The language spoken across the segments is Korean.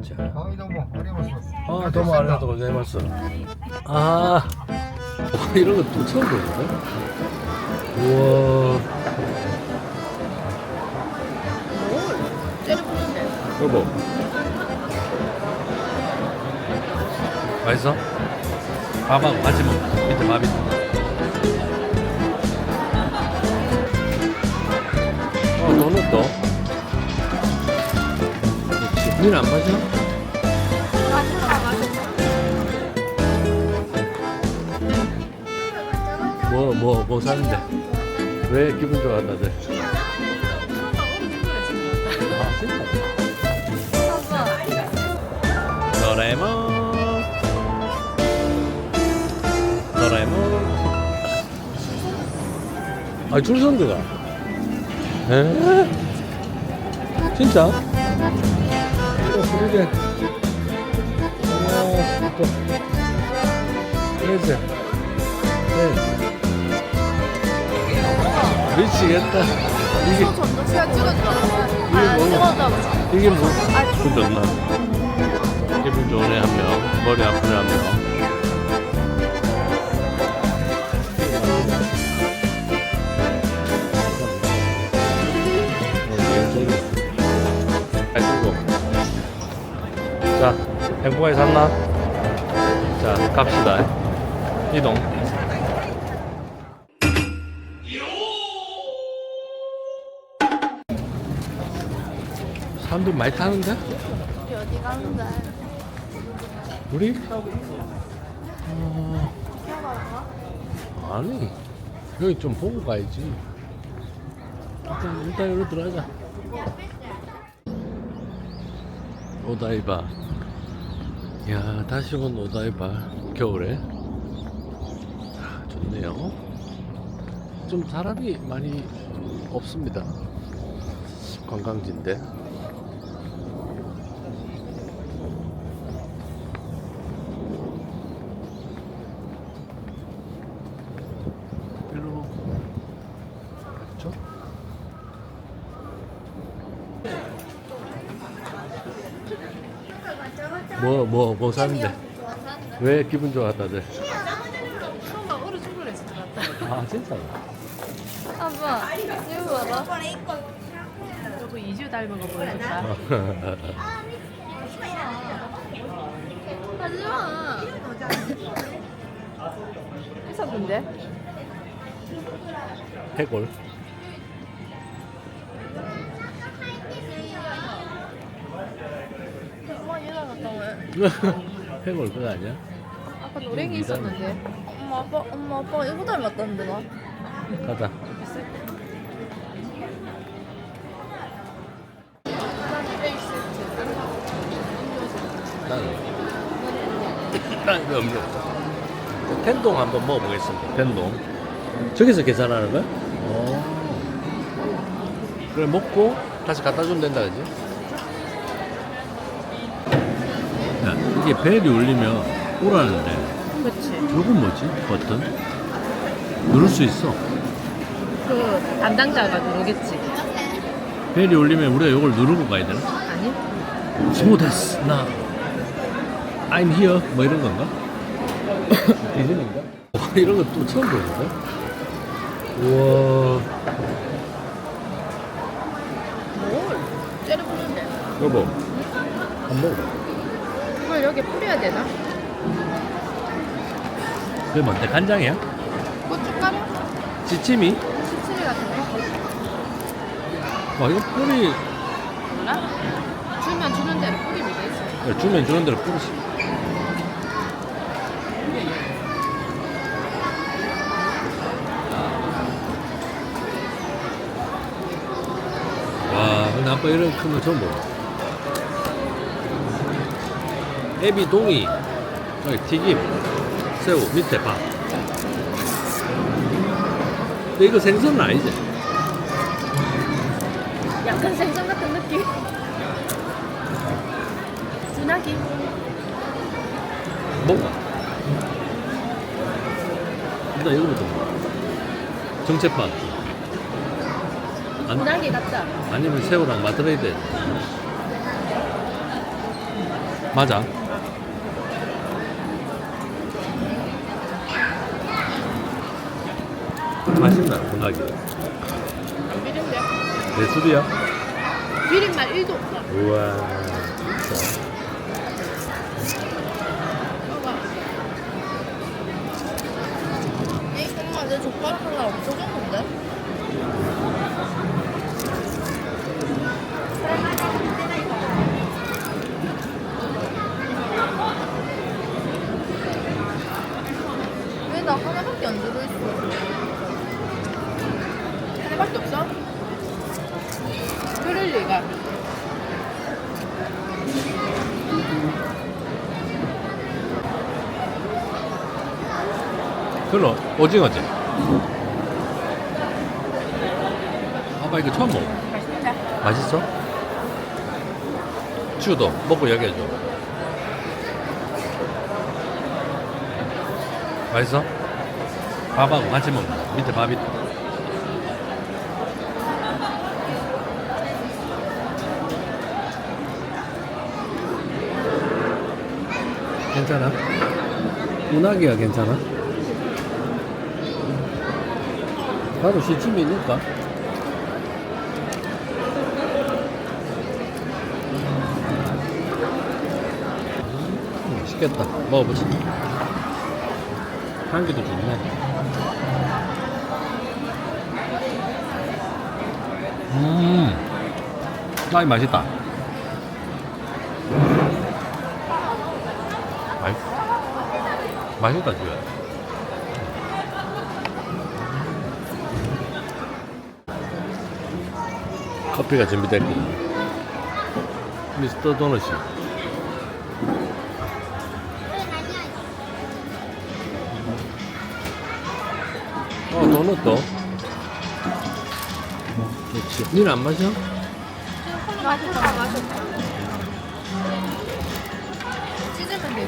이제. 아이 너무 어려워서. 아 너무 어려워서 내 말씀. 아 이런 거또 아, 아. 처음 보는데? 우와. 여보. 맛있어? 밥하고 같이 먹. 밑에 밥이. 어, 너는 또. 그렇지. 니는 안 마셔? 뭐, 뭐, 뭐 사는데? 왜 기분 좋아한다지? 아, 진짜? 도라에몽 도라에몽 아 줄 선드가 에? 진짜? 또 그러게 아또 그러지 네. 미치겠다. 이게 전도 시간 찍어주라 이게 아 뭐? 찍어줘 이게 뭐? 아 기분 기분 좋은 애한 명. 머리 아픈 애한명 행복하게 샀나? 자, 갑시다. 이동. 사람들 많이 타는데? 우리 어디 가는데 우리? 어... 아니 여기 좀 보고 가야지 일단, 일단 여기 들어가자 오다이바 야 다시 온 오다이바 겨울에. 아, 좋네요. 좀 사람이 많이 없습니다. 관광지인데 뭐, 뭐, 뭐 사는데? 왜 기분 좋아, 다들? 엄마 어른 초콜릿 진짜 같다 아, 진짜? 아빠 이거 봐봐 저거 이주 닮은 거 보여줄까? 하지마 있었는데? 해골. 왜? 해골 그거 아니야? 아까 노랭이 있었는데 엄마 아빠 엄마 아빠 이거 닮았다는데 나 가자. 난 이거 음료. 텐동 한번 먹어보겠습니다. 텐동. 저기서 계산하는 거야? 어. 그래, 먹고 다시 갖다 주면 된다, 그지? 야, 이게 벨이 울리면 오라는데. 그치 요건 뭐지? 버튼? 누를 수 있어. 그 담당자가 누르겠지 벨이 울리면 우리가 이걸 누르고 가야 되나? 아니? 소데스 나 I'm here 뭐 이런 건가? 디즈니인가? 와 이런 거 또 처음 보는데? 우와 뭘? 째려보는데 여보 한 번. 이걸 여기 뿌려야 되나? 그게 뭔데 간장이야? 고춧가루? 지침이? 치치리 같은 거? 와 이거 뿌리 몰라? 주면 주는 대로 뿌리면 되지 야, 주면 주는 대로 뿌리시 와 근데 아빠 이런 큰거 처음 보네 애비 동이 여기 튀김 새우 밑에 밥. 근데 이거 생선은 아니지? 약간 생선 같은 느낌. 진하기? 뭔가? 일단 이거부터 먹어. 정체판. 안, 진하기 같다 아니면 새우랑 마드레이드 맞아. 맛있나, 분하게. 비린데? 내 술이야? 비린 맛 1도 없어. 우와. 진짜. 이 엄마 내 족발 하나 없어졌는데? 왜 나 하나밖에 안 들어있어? 하나밖에 없어? 그럴 리가. 그럼 오징어지? 아빠 이거 처음 먹어. 맛있다. 맛있어? 치우도 먹고 얘기해줘. 맛있어? 밥하고 같이 먹는 거. 밑에 밥 있다. 괜찮아? 운하기가 괜찮아? 나도 시침이니까. 음, 맛있겠다. 먹어보자. 향기도 좋네. 음, 아이 맛있다. 맛있, 맛있다, 주야. 커피가 준비됐고. 미스터 도넛이. 어, 도넛도. 그렇지. 니는 안 마셔? 맛있다, 맛있다. 찢으면 돼,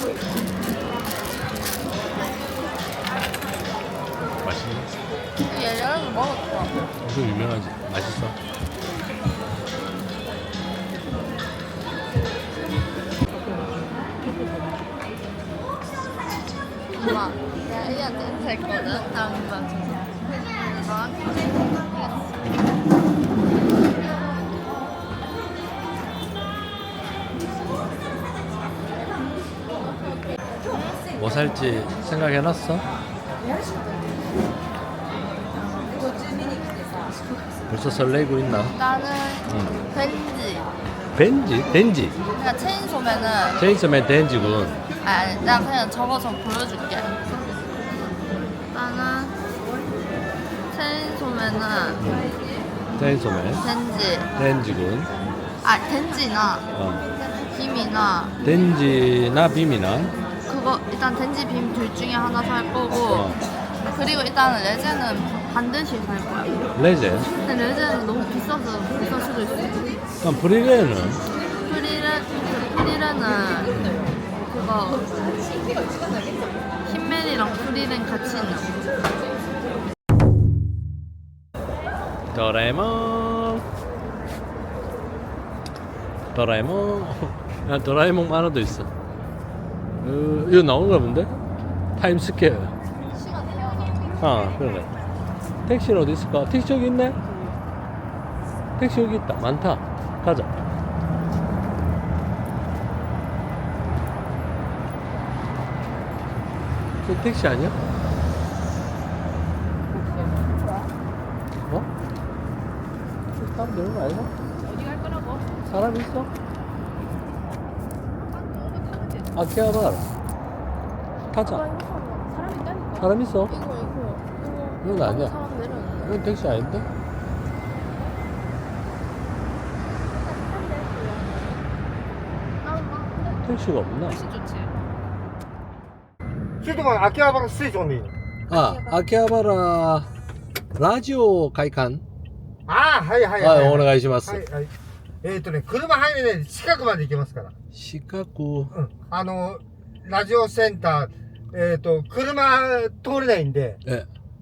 맛있 네. 얘네는 먹었어. 엄청 유명하지. 맛있어. 엄마, 내가 얘한테 샜거든? 다음 번. 뭐 살지 생각해놨어? 벌써 설레고 있나? 나는 응. 벤지. 벤지? 덴지? 그러니까 체인소맨은 제이슨의 덴지군. 아, 나 그냥 적어서 보여줄게. 나는 체인소맨은 제이슨의 덴지. 덴지군. 아, 덴지나 어. 빔이나 덴지나 빔이나. 그거 일단 덴지 빔 둘 중에 하나 살 거고 어. 그리고 일단은 레제는 반드시 살 거야. 레제. 근데 레제는 너무 비싸서 비쌀 수도 있어. 그럼 브리레는 프리레 프리레는 그거 흰멜이랑 프리렌 같이 있는. 도라에몽. 도라에몽. 야, 도라에몽 만화도 있어. 어, 이거 나오는 가 본데? 타임스퀘어. 아, 그러네. 택시는 어디 있을까? 택시 여기 있네? 택시 여기 있다. 많다. 가자. 저 택시 아니야? 어? 타면 되는 거 아니야? 어디 갈 거라고? 사람 있어? 아, 케어봐라. 타자. 사람 있다니까. 사람 있어? 이거 이거 이거. 이건 아니야. 사람 내려오는. 이건 택시 아닌데? 택시가 없나? 훨씬 좋지. それとも秋葉原ステーションでいいの 아, 아키하바라 라디오会館 ああ、はいはいは。はいい、お願いします。はいはい。えっ、とね、車入れない近くまで行けますから。四角、うん。あの、ラジオセンター、えっ、と、車通れないんで、え、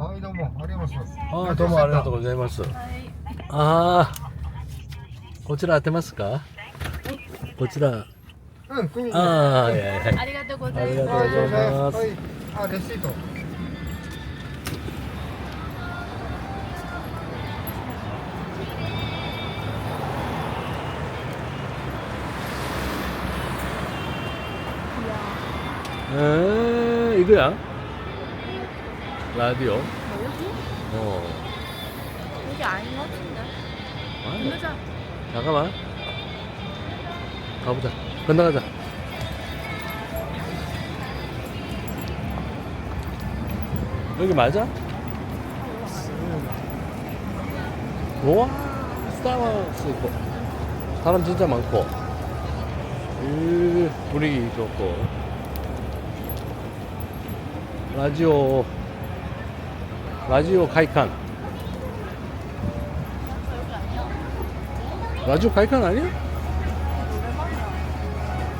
はい、どうも、ありがとうございます。あ、どうもありがとうございます。はい、ああ。こちら当てますか？こちら。うん、ああ、いい。ありがとうございます。ありがとうございます。はい、あ、レシート。え、いく 라디오? 뭐 여기? 어. 여기 아닌 것 같은데. 아니, 여자. 잠깐만. 가보자. 건너가자. 여기 맞아? 우와, 스타워스 있고. 사람 진짜 많고. 으, 분위기 좋고. 라디오, 라지오 카이칸 라지오 카이칸 아니야?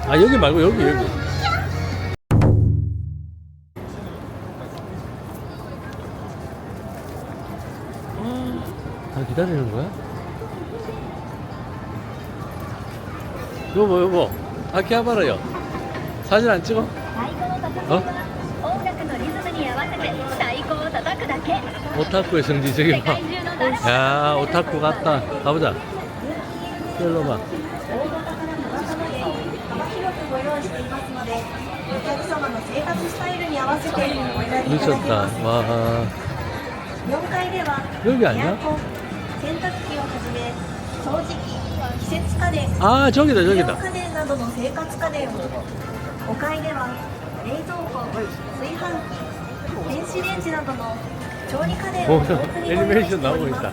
아 여기 말고 여기 여기 아, 다 기다리는 거야? 여보 여보 아키하바라요 사진 안 찍어? 어? 오타쿠의 성지 저기 봐. 야 오타쿠 같다. 가보자. 일로 봐. 미쳤다. 와. 여기 아니야? 아 저기다 저기다. 오 오, 애니메이션 나오고 있다.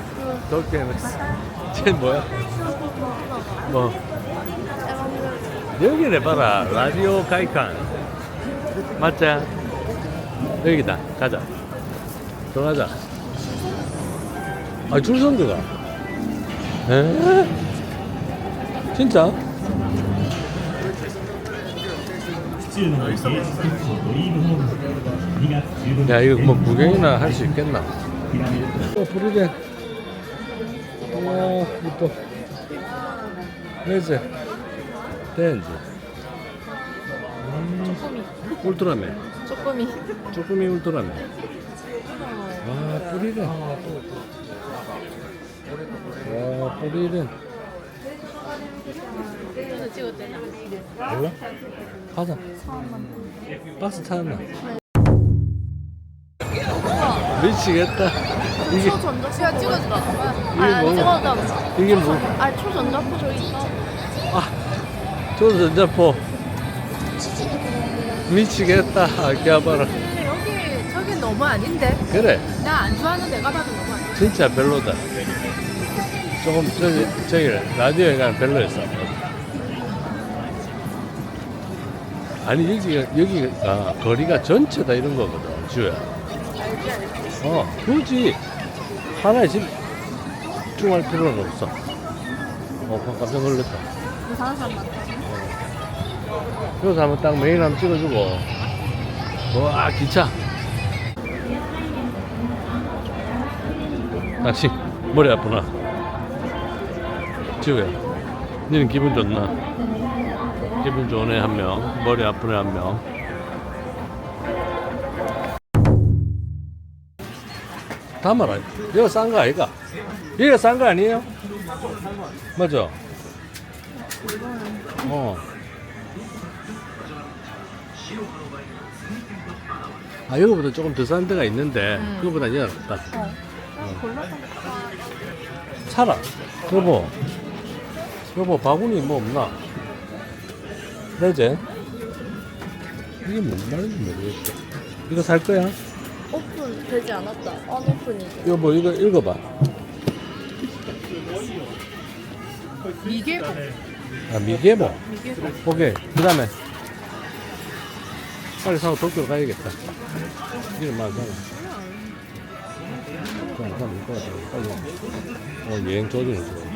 도깨비. 쟤 뭐야? 뭐? 여기를 봐라. 라디오 가이칸. 맞자. 여기다. 가자. 들어가자. 아, 줄 선거가. 에? 진짜? 야 이거 뭐 구경이나 할 수 있겠나? 어 부르게 어 또. 레즈 댄즈. 울트라맨 조금이. 조금이 울트라맨 와 뿌리래 와 뿌리래 찍어도 되나? 몰라? 가자 버스 타나 미치겠다 이게 초전자포. 이게 아, 뭐야? 찍어줘. 이게 뭐 아, 초전자포 저기 있어. 조선자포 미치겠다 아기야바라 근데 여기, 저기 너무 아닌데? 그래 나 안 좋아하는 내가 봐도 너무 아닌데? 진짜 별로다 조금 저기 저기 라디오에 가면 별로였어 아니 여기가 여기가 거리가 전체 다 이런 거거든 주야. 어 굳이 하나에 집중할 필요는 없어. 어 깜짝 놀랐다. 이상한 사람 많다. 여기서 한번 딱 메인 한번 찍어주고. 와 기차. 다시 머리 아프나? 지우야 니는 기분 좋나 기분 좋은 애 한 명 머리 아픈 애 한 명 다 말아 이거 싼 거 아이가 이거 싼 거 아니에요? 맞아 어 아, 여기보다 조금 더 싼 데가 있는데, 음. 그거보다 얘가 낫다. 어. 사라. 여보. 여보, 바구니 뭐 없나? 레제? 이게 뭔 말인지 모르겠어. 이거 살 거야? 오픈 되지 않았다. 언오픈이지. 여보, 이거 읽어봐. 미개봉. 아, 미개모. 미개봉. 오케이. 그 다음에. 빨리 사고 도쿄로 가야겠다. 이름 말 사라. 그냥 사면 될것 같아. 빨리. 어, 여행 조준을 줘.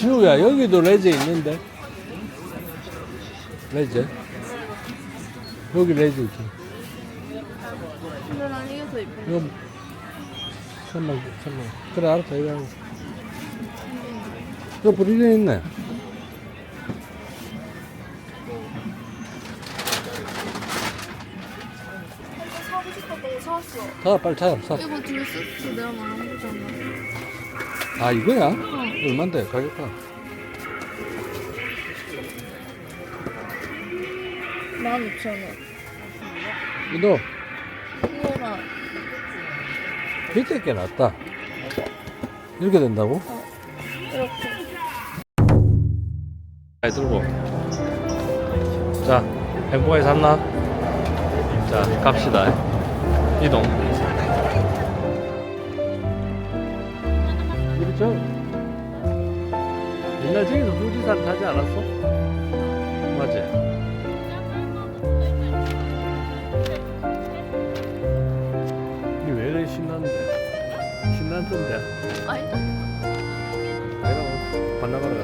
지우야, 여기도 레제 있는데? 레제? 여기 레제 있지. 이게 더. 이거 천만 천만 그래 알았다 이거 하고 이거 브리랜 있네 사고 싶었다고 사왔어. 다 빨리 찾아 사. 이거 둘 세트 내가 말한 거잖아. 아 이거야? 얼만데 가격가? 만 오천 원. 이거 이거랑 밑에 게 낫다 이렇게 된다고? 이렇게. 잘 들고 자 행복하게 샀나? 자 갑시다 이동 저 옛날 중에서 후지산 타지 않았어? 맞지? 이왜 이래 신나는데? 신났던데? 아니 내가 뭐 반나가라